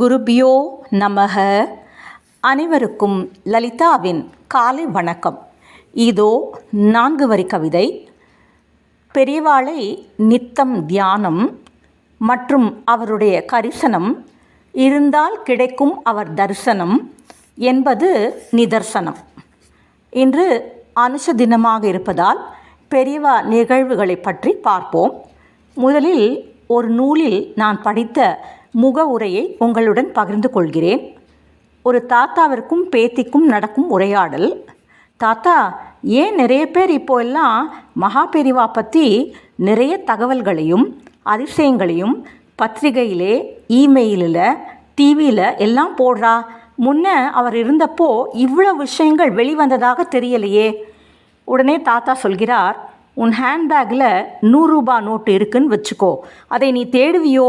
குருபியோ நமக. அனைவருக்கும் லலிதாவின் காலை வணக்கம். இதோ நான்கு வரி கவிதை. பெரியவாளை நித்தம் தியானம் மற்றும் அவருடைய கரிசனம் இருந்தால் கிடைக்கும் அவர் தரிசனம் என்பது நிதர்சனம். இன்று அனுஷ தினமாக இருப்பதால் பெரியவா நிகழ்வுகளை பற்றி பார்ப்போம். முதலில் ஒரு நூலில் நான் படித்த முக உரையை உங்களுடன் பகிர்ந்து கொள்கிறேன். ஒரு தாத்தாவிற்கும் பேத்திக்கும் நடக்கும் உரையாடல். தாத்தா ஏன் நிறைய பேர் இப்போ எல்லாம் மகா பெரிவா பற்றி நிறைய தகவல்களையும் அதிசயங்களையும் பத்திரிகையிலே இமெயிலில் டிவியில் எல்லாம் போடுறா. முன்ன அவர் இருந்தப்போ இவ்வளோ விஷயங்கள் வெளிவந்ததாக தெரியலையே. உடனே தாத்தா சொல்கிறார் உன் ஹேண்ட்பேக்கில் நூறுரூபா நோட்டு இருக்குன்னு வச்சுக்கோ. அதை நீ தேடுவியோ?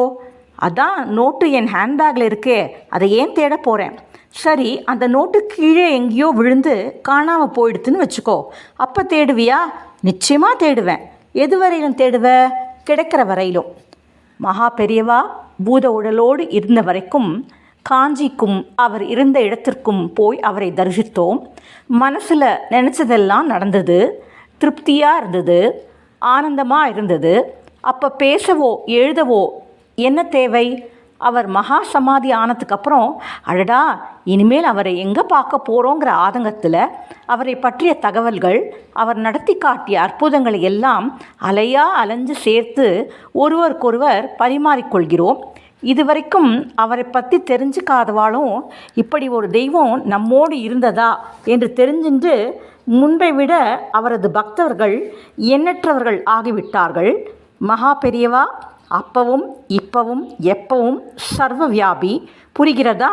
அதான் நோட்டு என் ஹேண்ட்பேக்கில் இருக்கே அதை ஏன் தேட போகிறேன் சரி அந்த நோட்டு கீழே எங்கேயோ விழுந்து காணாமல் போயிடுதுன்னு வச்சுக்கோ. அப்போ தேடுவியா? நிச்சயமாக தேடுவேன். எது வரையிலும் தேடுவ? கிடைக்கிற வரையிலும். மகா பெரியவா பூத உடலோடு இருந்த வரைக்கும் காஞ்சிக்கும் அவர் இருந்த இடத்திற்கும் போய் அவரை தரிசித்தோம். மனசில் நினச்சதெல்லாம் நடந்தது. திருப்தியாக இருந்தது. ஆனந்தமாக இருந்தது. அப்போ பேசவோ எழுதவோ என்ன தேவை? அவர் மகா சமாதி ஆனதுக்கப்புறம் அடடா இனிமேல் அவரை எங்கே பார்க்க போகிறோங்கிற ஆதங்கத்தில் அவரை பற்றிய தகவல்கள் அவர் நடத்தி காட்டிய அற்புதங்களை எல்லாம் அலையா அலைஞ்சு சேர்த்து ஒருவருக்கொருவர் பரிமாறிக்கொள்கிறோம். இதுவரைக்கும் அவரை பற்றி தெரிஞ்சுக்காதவாலும் இப்படி ஒரு தெய்வம் நம்மோடு இருந்ததா என்று தெரிஞ்சின்று முன்பை விட அவரது பக்தர்கள் எண்ணற்றவர்கள் ஆகிவிட்டார்கள். மகா பெரியவா அப்பவும் இப்பவும் எப்பவும் சர்வ வியாபி புரிகிறதா?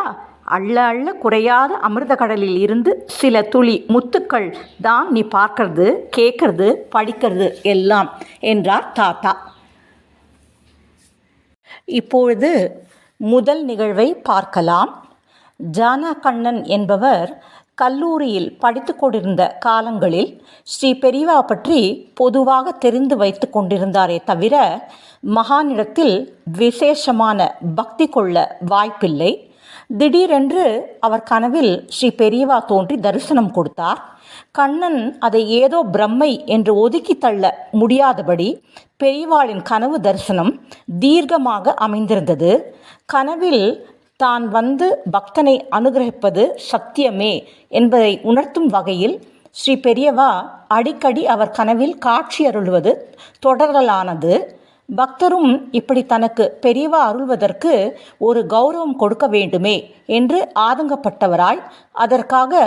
அள்ள அள்ள குறையாத அமிர்த கடலில் இருந்து சில துளி முத்துக்கள் தான் நீ பார்க்கறது கேட்கறது படிக்கிறது எல்லாம் என்றார் தாத்தா. இப்பொழுது முதல் நிகழ்வை பார்க்கலாம். ஜானா கண்ணன் என்பவர் கல்லூரியில் படித்து கொண்டிருந்த காலங்களில் ஸ்ரீ பெரியவா பற்றி பொதுவாக தெரிந்து வைத்து கொண்டிருந்தாரே தவிர மகானிடத்தில் விசேஷமான பக்தி கொள்ள வாய்ப்பில்லை. திடீரென்று அவர் கனவில் ஸ்ரீ பெரியவா தோன்றி தரிசனம் கொடுத்தார். கண்ணன் அதை ஏதோ பிரம்மை என்று ஒதுக்கி தள்ள முடியாதபடி பெரியவாளின் கனவு தரிசனம் தீர்க்கமாக அமைந்திருந்தது. கனவில் தான் வந்து பக்தனை அனுகிரகிப்பது சத்தியமே என்பதை உணர்த்தும் வகையில் ஸ்ரீ பெரியவா அடிக்கடி அவர் கனவில் காட்சி அருள்வது தொடரலானது பக்தரும் இப்படி தனக்கு பெரியவா அருள்வதற்கு ஒரு கௌரவம் கொடுக்க வேண்டுமே என்று ஆதங்கப்பட்டவராய் அதற்காக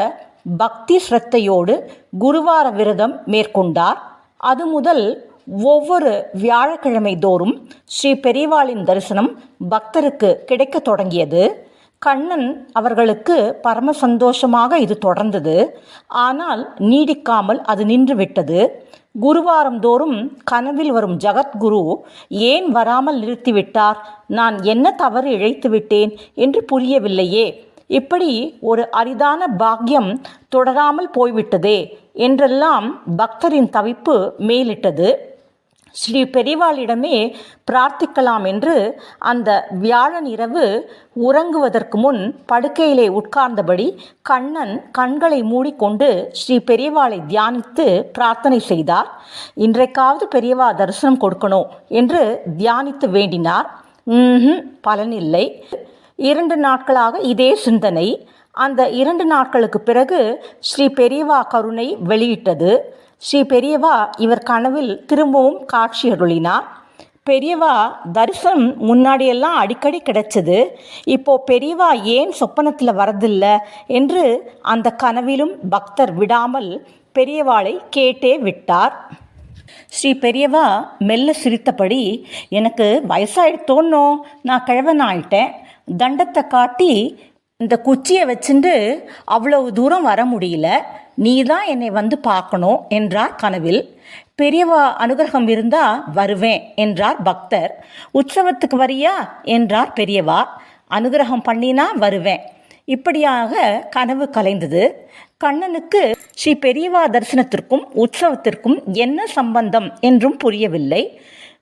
பக்தி ஸ்ரத்தையோடு குருவார விரதம் மேற்கொண்டார். அது முதல் ஒவ்வொரு வியாழக்கிழமை தோறும் ஸ்ரீ பெரியவாளின் தரிசனம் பக்தருக்கு கிடைக்க தொடங்கியது. கண்ணன் அவர்களுக்கு பரம சந்தோஷமாக இது தொடர்ந்தது. ஆனால் நீடிக்காமல் அது நின்றுவிட்டது. குருவாரம் தோறும் கனவில் வரும் ஜகத்குரு ஏன் வராமல் நிறுத்திவிட்டார்? நான் என்ன தவறு இழைத்து விட்டேன் என்று புரியவில்லையே. இப்படி ஒரு அரிதான பாக்கியம் தொடராமல் போய்விட்டதே என்றெல்லாம் பக்தரின் தவிப்பு மேலிட்டது. ஸ்ரீ பெரிவாளிடமே பிரார்த்திக்கலாம் என்று அந்த வியாழன் இரவு உறங்குவதற்கு முன் படுக்கையிலே உட்கார்ந்தபடி கண்ணன் கண்களை மூடிக்கொண்டு ஸ்ரீ பெரியவாளை தியானித்து பிரார்த்தனை செய்தார். இன்றைக்காவது பெரியவா தரிசனம் கொடுக்கணும் என்று தியானித்து வேண்டினார். பலனில்லை. இரண்டு நாட்களாக இதே சிந்தனை. அந்த இரண்டு நாட்களுக்கு பிறகு ஸ்ரீ பெரியவா கருணை வெளியிட்டது. ஸ்ரீ பெரியவா இவர் கனவில் திரும்பவும் காட்சி அருளினார். பெரியவா தரிசனம் முன்னாடியெல்லாம் அடிக்கடி கிடைச்சது. இப்போ பெரியவா ஏன் சொப்பனத்தில் வரதில்ல என்று அந்த கனவிலும் பக்தர் விடாமல் பெரியவாளை கேட்டே விட்டார். ஸ்ரீ பெரியவா மெல்ல சிரித்தபடி எனக்கு வயசாயிடுத்தோன்னோ நான் கிழவன் ஆயிட்டேன் தண்டத்தை காட்டி இந்த குச்சியை வச்சுட்டு அவ்வளவு தூரம் வர முடியல. நீ தான் என்னை வந்து பார்க்கணும் என்றார் கனவில். பெரியவா அனுகிரகம் இருந்தா வருவேன் என்றார் பக்தர். உற்சவத்துக்கு வரியா என்றார் பெரியவா. அனுகிரகம் பண்ணினா வருவேன். இப்படியாக கனவு கலைந்தது. கண்ணனுக்கு ஸ்ரீ பெரியவா தரிசனத்திற்கும் உற்சவத்திற்கும் என்ன சம்பந்தம் என்றும் புரியவில்லை.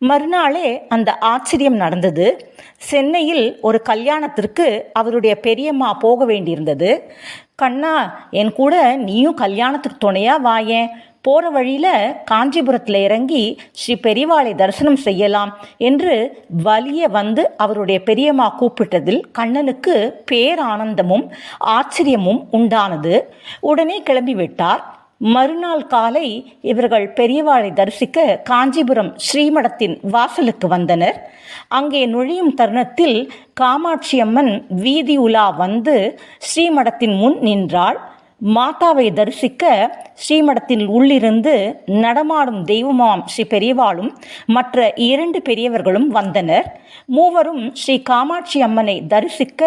மறுநாளே அந்த ஆச்சரியம் நடந்தது. சென்னையில் ஒரு கல்யாணத்திற்கு அவருடைய பெரியம்மா போக வேண்டியிருந்தது. கண்ணா என் கூட நீயும் கல்யாணத்துக்கு துணையா வாயேன் போகிற வழியில் காஞ்சிபுரத்தில் இறங்கி ஸ்ரீ பெரியவாளை தரிசனம் செய்யலாம் என்று வலிய வந்து அவருடைய பெரியம்மா கூப்பிட்டதில் கண்ணனுக்கு பேரானந்தமும் ஆச்சரியமும் உண்டானது. உடனே கிளம்பி விட்டார் மறுநாள் காலை இவர்கள் பெரியவாளை தரிசிக்க காஞ்சிபுரம் ஸ்ரீமடத்தின் வாசலுக்கு வந்தனர். அங்கே நுழையும் தருணத்தில் காமாட்சி அம்மன் வீதி உலா வந்து ஸ்ரீமடத்தின் முன் நின்றாள். மாதாவை தரிசிக்க ஸ்ரீமடத்தில் உள்ளிருந்து நடமாடும் தெய்வமாம் ஸ்ரீ பெரியவாளும் மற்ற இரண்டு பெரியவர்களும் வந்தனர். மூவரும் ஸ்ரீ காமாட்சி அம்மனை தரிசிக்க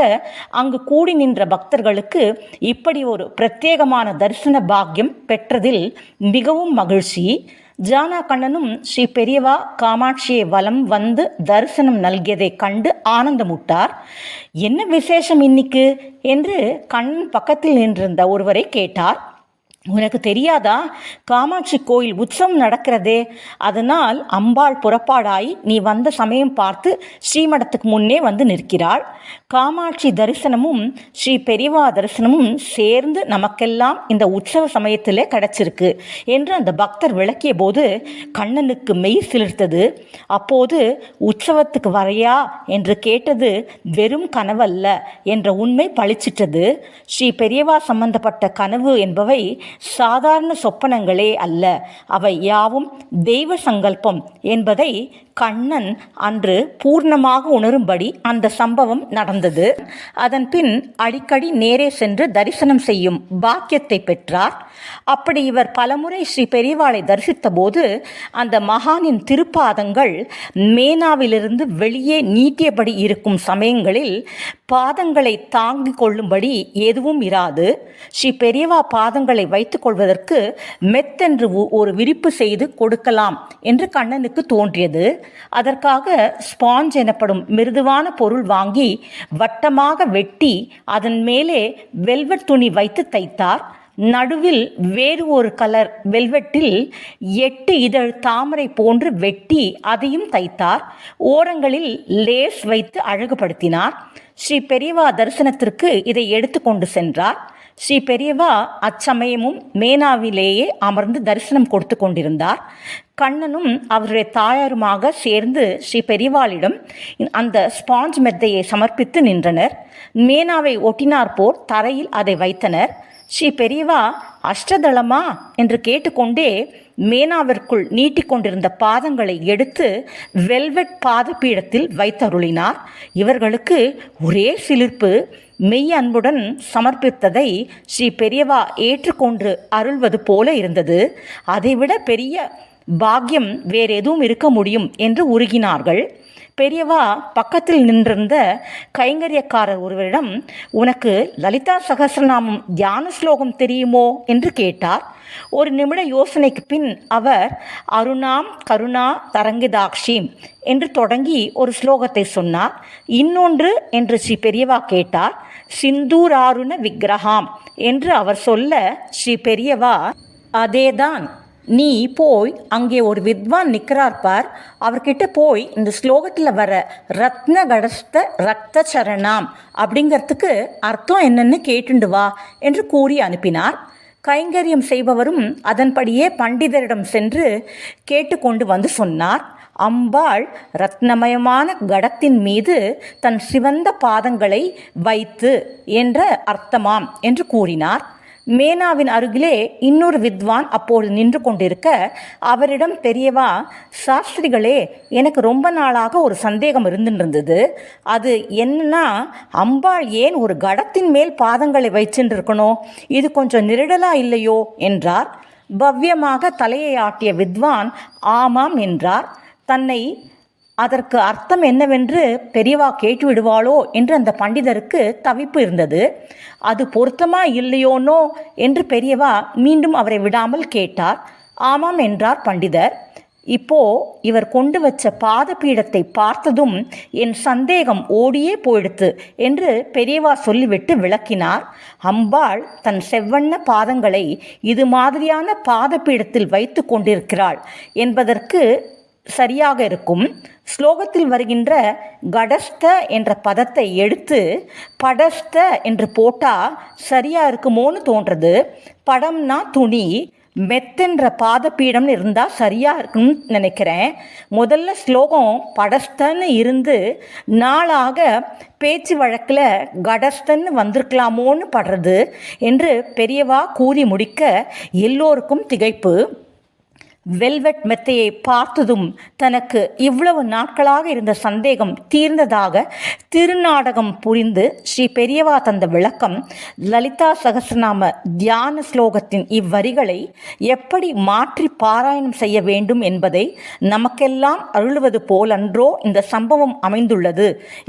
அங்கு கூடி நின்ற பக்தர்களுக்கு இப்படி ஒரு பிரத்யேகமான தரிசன பாக்கியம் பெற்றதில் மிகவும் மகிழ்ச்சி. ஜானா கண்ணனும் ஸ்ரீ பெரியவா காமாட்சியை வலம் வந்து தரிசனம் நல்கியதை கண்டு ஆனந்தமுட்டார். என்ன விசேஷம் இன்னைக்கு? என்று கண்ணன் பக்கத்தில் நின்றிருந்த ஒருவரை கேட்டார். உனக்கு தெரியாதா? காமாட்சி கோயில் உற்சவம் நடக்கிறதே. அதனால் அம்பாள் புறப்பாடாய் நீ வந்த சமயம் பார்த்து ஸ்ரீமடத்துக்கு முன்னே வந்து நிற்கிறாள். காமாட்சி தரிசனமும் ஸ்ரீ பெரியவா தரிசனமும் சேர்ந்து நமக்கெல்லாம் இந்த உற்சவ சமயத்திலே கிடைச்சிருக்கு என்று அந்த பக்தர் விளக்கிய போது கண்ணனுக்கு மெய் சிலிர்த்தது. அப்போது உற்சவத்துக்கு வரையா? என்று கேட்டது வெறும் கனவல்ல என்ற உண்மை பளிச்சிட்டது. ஸ்ரீ பெரியவா சம்பந்தப்பட்ட கனவு என்பவை சாதாரண சொப்பனங்களே அல்ல. அவை யாவும் தெய்வ சங்கல்பம் என்பதை கண்ணன் அன்று பூர்ணமாக உணரும்படி அந்த சம்பவம் நடந்தது. அதன் பின் அடிக்கடி நேரே சென்று தரிசனம் செய்யும் பாக்கியத்தை பெற்றார். அப்படி இவர் பலமுறை ஸ்ரீ பெரியவாளை தரிசித்த போது அந்த மகானின் திருப்பாதங்கள் மேனாவிலிருந்து வெளியே நீட்டியபடி இருக்கும் சமயங்களில் பாதங்களை தாங்கிக் கொள்ளும்படி எதுவும் இராது. ஸ்ரீ பெரியவா பாதங்களை வைத்துக் கொள்வதற்கு மெத்தென்று ஒரு விரிப்பு செய்து கொடுக்கலாம் என்று கண்ணனுக்கு தோன்றியது. அதற்காக ஸ்பாஞ்ச் எனப்படும் மிருதுவான பொருள் வாங்கி வட்டமாக வெட்டி அதன் மேலே வெல்வெட் துணி வைத்து தைத்தார். நடுவில் வேறு ஒரு கலர் வெல்வெட்டில் எட்டு இதழ் தாமரை போன்று வெட்டி அதையும் தைத்தார். ஓரங்களில் லேஸ் வைத்து அழகுபடுத்தினார். ஸ்ரீ பெரியவா தரிசனத்திற்கு இதை எடுத்துக்கொண்டு சென்றார். ஸ்ரீ பெரியவா அச்சமயமும் மேனாவிலேயே அமர்ந்து தரிசனம் கொடுத்து கொண்டிருந்தார். கண்ணனும் அவருடைய தாயாருமாக சேர்ந்து ஸ்ரீ பெரியவாளிடம் அந்த ஸ்பாஞ்ச் மெத்தையை சமர்ப்பித்து நின்றனர். மேனாவை ஒட்டினார் போர் தரையில் அதை வைத்தனர். ஸ்ரீ பெரியவா அஷ்டதளமா என்று கேட்டுக்கொண்டே மேனாவிற்குள் நீட்டிக்கொண்டிருந்த பாதங்களை எடுத்து வெல்வெட் பாதபீடத்தில் வைத்தருளினார். இவர்களுக்கு ஒரே சிலிர்ப்பு மெய் அன்புடன் சமர்ப்பித்ததை ஸ்ரீ பெரியவா ஏற்றுக்கொண்டு அருள்வது போல இருந்தது. அதைவிட பெரிய பாக்கியம் வேறு எதுவும் இருக்க முடியும் என்று உருகினார்கள். பெரியவா பக்கத்தில் நின்றிருந்த கைங்கரியக்காரர் ஒருவரிடம் உனக்கு லலிதா சகசிரநாமம் தியான ஸ்லோகம் தெரியுமோ? என்று கேட்டார். ஒரு நிமிட யோசனைக்கு பின் அவர் அருணாம் கருணா தரங்கிதாக்ஷிம் என்று தொடங்கி ஒரு ஸ்லோகத்தை சொன்னார். இன்னொன்று என்று ஸ்ரீ பெரியவா கேட்டார். சிந்தூராருண விக்கிரகாம் என்று அவர் சொல்ல ஸ்ரீ பெரியவா அதேதான். நீ போய் அங்கே ஒரு வித்வான் நிற்கிறார் பார் அவர்கிட்ட போய் இந்த ஸ்லோகத்தில் வர ரத்ன கடஸ்த ரத்த சரணாம் அப்படிங்கிறதுக்கு அர்த்தம் என்னன்னு கேட்டுண்டு வா என்று கூறி அனுப்பினார். கைங்கரியம் செய்பவரும் அதன்படியே பண்டிதரிடம் சென்று கேட்டுக்கொண்டு வந்து சொன்னார். அம்பாள் ரத்னமயமான கடத்தின் மீது தன் சிவந்த பாதங்களை வைத்து என்ற அர்த்தமாம் என்று கூறினார். மேனாவின் அருகிலே இன்னொரு வித்வான் அப்போது நின்று கொண்டிருக்க அவரிடம் பெரியவா சாஸ்திரிகளே எனக்கு ரொம்ப நாளாக ஒரு சந்தேகம் இருந்துருந்தது அது என்னன்னா அம்பாள் ஏன் ஒரு கடத்தின் மேல் பாதங்களை வச்சுட்டு இது கொஞ்சம் நிருடலா இல்லையோ? என்றார். பவ்யமாக தலையை ஆட்டிய வித்வான் ஆமாம் என்றார். தன்னை அதற்கு அர்த்தம் என்னவென்று பெரியவா கேட்டு விடுவாளோ என்று அந்த பண்டிதருக்கு தவிப்பு இருந்தது. அது பொருத்தமா இல்லையோனோ என்று பெரியவா மீண்டும் அவரை விடாமல் கேட்டார். ஆமாம் என்றார் பண்டிதர். இப்போ இவர் கொண்டு வச்ச பாதபீடத்தை பார்த்ததும் என் சந்தேகம் ஓடியே போயிடுத்து என்று பெரியவா சொல்லிவிட்டு விளக்கினார். அம்பாள் தன் செவ்வண்ண பாதங்களை இது மாதிரியான பாதபீடத்தில் வைத்து கொண்டிருக்கிறாள் என்பதற்கு சரியாக இருக்கும். ஸ்லோகத்தில் வருகின்ற கடஸ்த என்ற பதத்தை எடுத்து படஸ்த என்று போட்டால் சரியாக இருக்குமோன்னு தோன்றது. படம்னா துணி மெத்தென்ற பாதப்பீடம்னு இருந்தால் சரியாக இருக்குன்னு நினைக்கிறேன். முதல்ல ஸ்லோகம் படஸ்தன்னு இருந்து நாளாக பேச்சு வழக்கில் கடஸ்தன்னு வந்திருக்கலாமோன்னு படுறது என்று பெரியவா கூறி முடிக்க எல்லோருக்கும் திகைப்பு. வெல்வெட் மெத்தையை பார்த்ததும் தனக்கு இவ்வளவு நாட்களாக இருந்த சந்தேகம் தீர்ந்ததாக திருநாடகம் புரிந்து ஸ்ரீ பெரியவா தந்த விளக்கம் லலிதா சகசிரநாம தியான ஸ்லோகத்தின் இவ்வரிகளை எப்படி மாற்றி பாராயணம் செய்ய வேண்டும் என்பதை நமக்கெல்லாம் அருளுவது போலன்றோ இந்த சம்பவம் அமைந்துள்ளது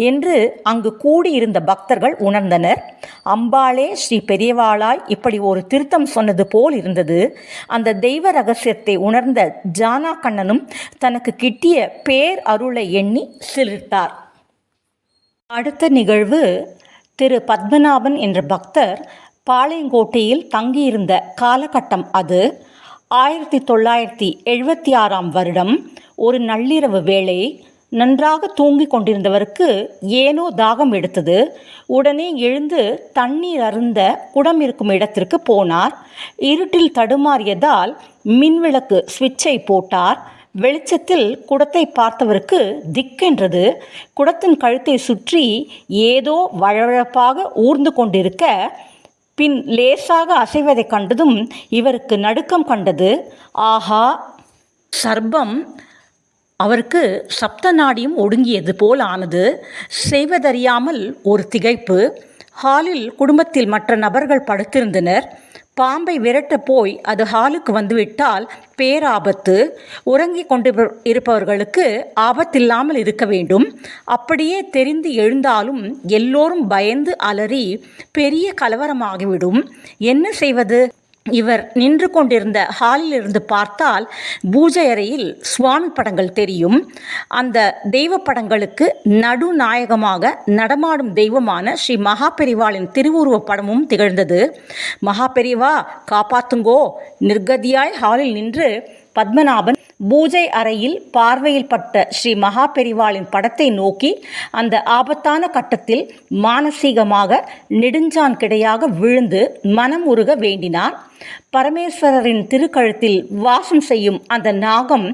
என்று அங்கு கூடியிருந்த பக்தர்கள் உணர்ந்தனர். அம்பாளே ஸ்ரீ பெரியவாளாய் இப்படி ஒரு திருத்தம் சொன்னது போல் இருந்தது. அந்த தெய்வ ரகசியத்தை உணர்ந்த ஜானா கண்ணனும் தனக்கு கிட்டிய பேர் அருளை எண்ணி சிலிர்த்தார். அடுத்த நிகழ்வு திரு பத்மநாபன் என்ற பக்தர் பாளையங்கோட்டையில் தங்கியிருந்த காலகட்டம் அது. ஆயிரத்தி தொள்ளாயிரத்தி எழுபத்தி ஆறாம் வருடம் ஒரு நள்ளிரவு வேளை நன்றாக தூங்கிக் கொண்டிருந்தவருக்கு ஏனோ தாகம் எடுத்தது. உடனே எழுந்து தண்ணீர் அருந்த குடம் இருக்கும் இடத்திற்கு போனார். இருட்டில் தடுமாறியதால் மின்விளக்கு சுவிட்சை போட்டார். வெளிச்சத்தில் குடத்தை பார்த்தவருக்கு திக்கென்றது. குடத்தின் கழுத்தை சுற்றி ஏதோ வழவழப்பாக ஊர்ந்து கொண்டிருக்க பின் லேசாக அசைவதைக் கண்டதும் இவருக்கு நடுக்கம் கண்டது. ஆஹா! சர்பம் அவருக்கு சப்த நாடியும் ஒடுங்கியது போல் ஆனது. செய்வதறியாமல் ஒரு திகைப்பு. ஹாலில் குடும்பத்தில் மற்ற நபர்கள் படுத்திருந்தனர். பாம்பை விரட்ட போய் அது ஹாலுக்கு வந்துவிட்டால் பேராபத்து. உறங்கிக் கொண்டு இருப்பவர்களுக்கு ஆபத்தில்லாமல் இருக்க வேண்டும். அப்படியே தெரிந்து எழுந்தாலும் எல்லோரும் பயந்து அலறி பெரிய கலவரமாகிவிடும். என்ன செய்வது? இவர் நின்று கொண்டிருந்த ஹாலில் இருந்து பார்த்தால் பூஜை அறையில் சுவாமி படங்கள் தெரியும். அந்த தெய்வ படங்களுக்கு நடுநாயகமாக நடமாடும் தெய்வமான ஸ்ரீ மகாபெரிவாளின் திருவுருவ படமும் திகழ்ந்தது. மகாபெரிவா காப்பாத்துங்கோ. நிர்கதியாய் ஹாலில் நின்று பத்மநாபன் பூஜை அறையில் பார்வையில் பட்ட ஸ்ரீ மகாபெரிவாளின் படத்தை நோக்கி அந்த ஆபத்தான கட்டத்தில் மானசீகமாக நெடுஞ்சான் கிடையாக விழுந்து மனம் உருக வேண்டினார். பரமேஸ்வரரின் திருக்கழுத்தில் வாசம் செய்யும் அந்த நாகம்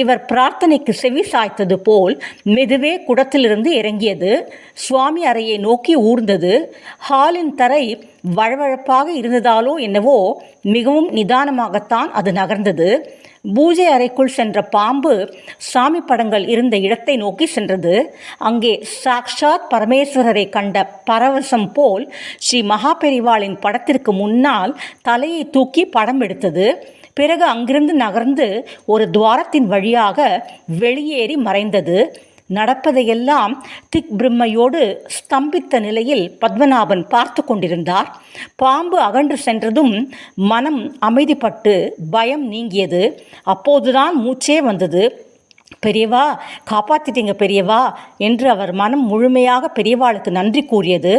இவர் பிரார்த்தனைக்கு செவி சாய்த்தது போல் மெதுவே குடத்திலிருந்து இறங்கியது. சுவாமி அறையை நோக்கி ஊர்ந்தது. ஹாலின் தரை வழவழப்பாக இருந்ததாலோ என்னவோ மிகவும் நிதானமாகத்தான் அது நகர்ந்தது. பூஜை அறைக்குள் சென்ற பாம்பு சாமி படங்கள் இருந்த இடத்தை நோக்கி சென்றது. அங்கே சாக்ஷாத் பரமேஸ்வரரை கண்ட பரவசம் போல் ஸ்ரீ மகாபெரிவாளின் படத்திற்கு முன்னால் தலையை தூக்கி படம் எடுத்தது. பிறகு அங்கிருந்து நகர்ந்து ஒரு துவாரத்தின் வழியாக வெளியேறி மறைந்தது. நடப்பதையெல்லாம் திக் பிரம்மையோடு ஸ்தம்பித்த நிலையில் பத்மநாபன் பார்த்து கொண்டிருந்தார். பாம்பு அகன்று சென்றதும் மனம் அமைதிப்பட்டு பயம் நீங்கியது. அப்போதுதான் மூச்சே வந்தது. பெரியவா காப்பாத்திட்டீங்க பெரியவா என்று அவர் மனம் முழுமையாக பெரியவாளுக்கு நன்றி கூறியது.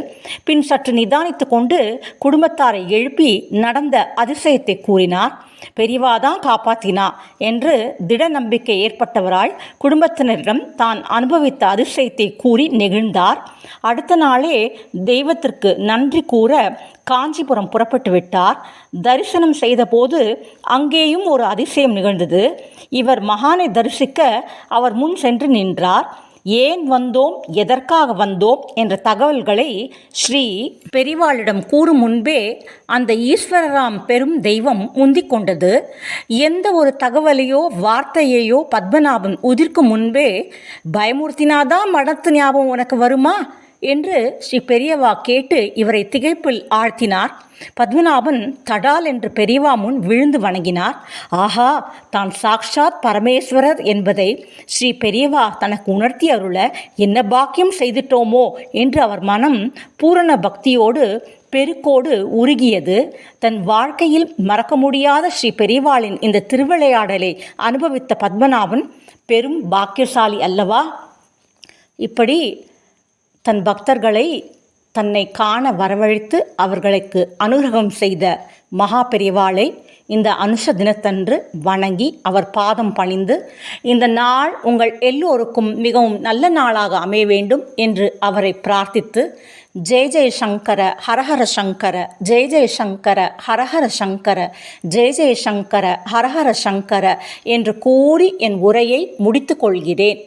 பின் சற்று நிதானித்து கொண்டு குடும்பத்தாரை எழுப்பி நடந்த அதிசயத்தை கூறினார். பெரியவா தான் காப்பாத்தினா என்று திட நம்பிக்கை ஏற்பட்டவராய் குடும்பத்தினரிடம் தான் அனுபவித்த அதிசயத்தை கூறி நெகிழ்ந்தார். அடுத்த நாளே தெய்வத்திற்கு நன்றி கூற காஞ்சிபுரம் புறப்பட்டு விட்டார். தரிசனம் செய்தபோது அங்கேயும் ஒரு அதிசயம் நிகழ்ந்தது. இவர் மகானை தரிசிக்க அவர் முன் சென்று நின்றார். ஏன் வந்தோம்? எதற்காக வந்தோம்? என்ற தகவல்களை ஸ்ரீ பெரிவாளிடம் கூறும் முன்பே அந்த ஈஸ்வரராம் பெரும் தெய்வம் முந்திக் கொண்டது. எந்த ஒரு தகவலையோ வார்த்தையையோ பத்மநாபன் உதிர்க்கும் முன்பே பயமூர்த்தினாதான் மடத்து ஞாபகம் உனக்கு வருமா? என்று ஸ்ரீ பெரியவா கேட்டு இவரை திகைப்பில் ஆழ்த்தினார். பத்மநாபன் தடால் என்று பெரியவா முன் விழுந்து வணங்கினார். ஆஹா தான் சாக்ஷாத் பரமேஸ்வரர் என்பதை ஸ்ரீ பெரியவா தனக்கு உணர்த்தி அருள என்ன பாக்கியம் செய்துட்டோமோ என்று அவர் மனம் பூரண பக்தியோடு பெருக்கோடு உருகியது. தன் வாழ்க்கையில் மறக்க முடியாத ஸ்ரீ பெரியவாளின் இந்த திருவிளையாடலை அனுபவித்த பத்மநாபன் பெரும் பாக்கியசாலி அல்லவா? இப்படி தன் பக்தர்களை தன்னை காண வரவழைத்து அவர்களுக்கு அனுகிரகம் செய்த மகா பெரியவாளை இந்த அனுஷ தினத்தன்று வணங்கி அவர் பாதம் பணிந்து இந்த நாள் உங்கள் எல்லோருக்கும் மிகவும் நல்ல நாளாக அமைய வேண்டும் என்று அவரை பிரார்த்தித்து ஜெய ஜெய சங்கர ஹரஹர சங்கர ஜெய ஜெய சங்கர ஹரஹர சங்கர ஜெய ஜெய சங்கர ஹரஹர சங்கர என்று கூறி என் உரையை முடித்து கொள்கிறேன்.